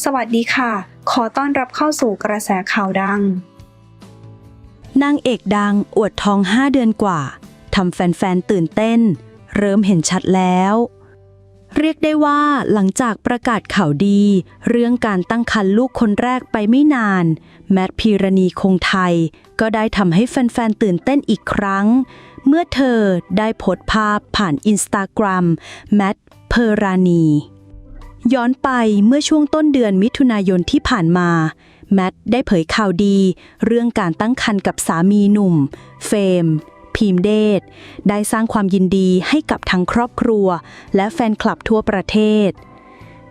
สวัสดีค่ะ ขอต้อนรับเข้าสู่กระแสข่าวดัง นางเอกดังอวดท้อง 5 เดือนกว่า ทำแฟน ๆ ตื่นเต้น เริ่มเห็นชัดแล้ว เรียกได้ว่าหลังจากประกาศข่าวดี เรื่องการตั้งครรภ์ลูกคนแรกไปไม่นาน แมทพีรณีคงไทย ก็ได้ทำให้แฟน ๆ ตื่นเต้นอีกครั้ง เมื่อเธอได้โพสต์ภาพผ่านอินสตาแกรมแมทเพรานี ย้อนไปเมื่อช่วงต้นเดือนมิถุนายนที่ผ่านมา แมทได้เผยข่าวดี เรื่องการตั้งครรภ์กับสามีหนุ่ม เฟมพีมเดชได้สร้างความยินดีให้กับทั้งครอบครัว และแฟนคลับทั่วประเทศ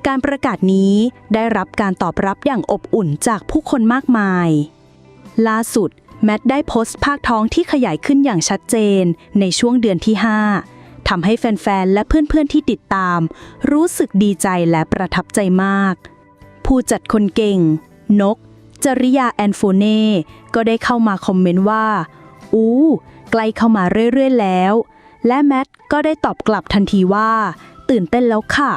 การประกาศนี้ได้รับการตอบรับอย่างอบอุ่นจากผู้คนมากมาย ล่าสุด แมทได้โพสต์ภาคท้องที่ขยายขึ้นอย่างชัดเจนในช่วงเดือนที่ 5 ทำให้แฟน ๆ และเพื่อน ๆ ที่ติดตาม รู้สึกดีใจและประทับใจมาก ผู้จัดคนเก่ง นก จริยาแอนโฟเน่ก็ได้เข้ามาคอมเมนต์ว่า อู้ใกล้เข้ามาเรื่อย ๆ แล้ว และแมทก็ได้ตอบกลับทันทีว่า ตื่นเต้นแล้วค่ะ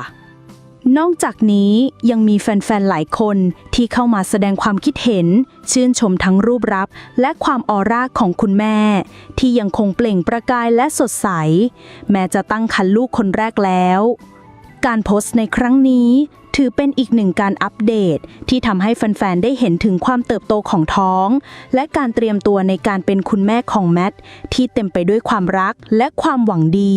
นอกจากนี้ยังมีแฟนๆ หลายคนที่เข้ามาแสดงความคิดเห็น ชื่นชมทั้งรูปรับและความออร่าของคุณแม่ ที่ยังคงเปล่งประกายและสดใส แม้จะตั้งครรภ์ลูกคนแรกแล้ว การโพสต์ในครั้งนี้ถือเป็นอีกหนึ่งการอัปเดต ที่ทำให้แฟน ๆ ได้เห็นถึงความเติบโตของท้อง และการเตรียมตัวในการเป็นคุณแม่ของแมทที่เต็มไปด้วยความรักและความหวังดี